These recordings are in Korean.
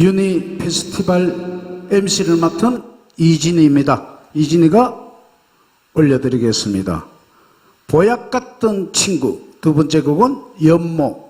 유니 페스티벌 MC를 맡은 이진희입니다. 이진희가 올려드리겠습니다. 보약 같던 친구 두 번째 곡은 연모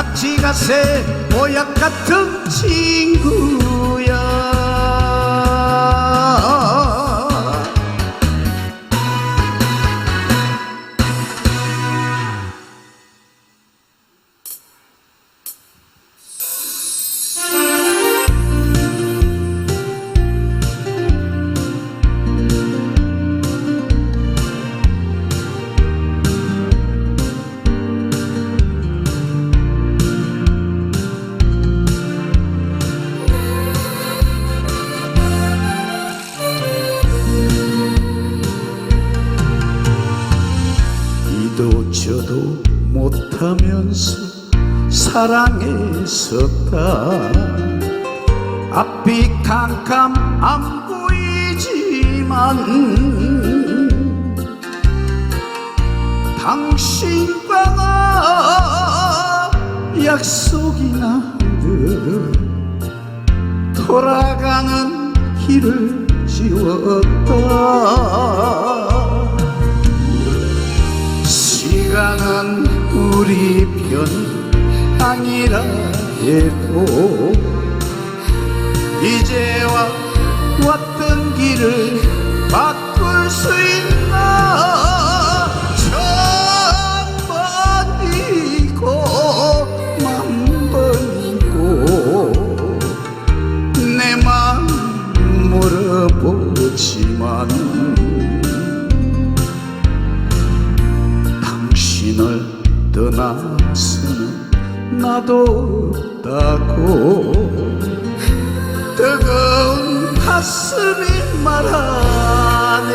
같이 가세. 보약 같은 친구 이도 저도 못하면서 사랑했었다. 앞이 캄캄 안 보이지만 당신과 나 약속이 나듯 돌아가는 길을 지웠다 시간은 우리 편 아니라 해도 이제와 왔던 길을 바꿀 수 있나 떠나서는 나도 없다고. 뜨거운 가슴이 말하네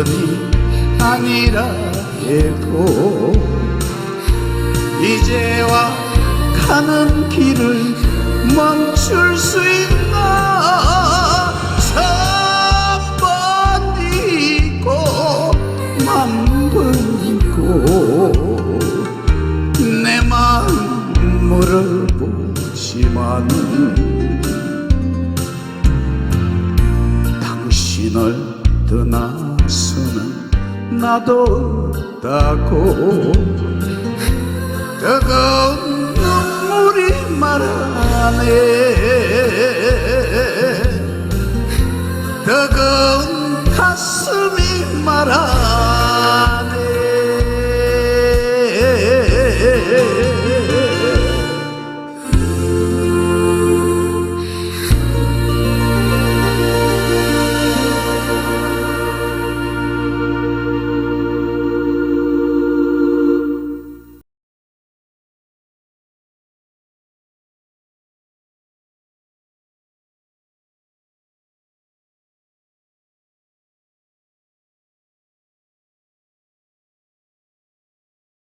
편이 아니라 해도 이제와 가는 길을 멈출 수 있나 없다고. 뜨거운 눈물이 말하네. 뜨거운 가슴이 말하네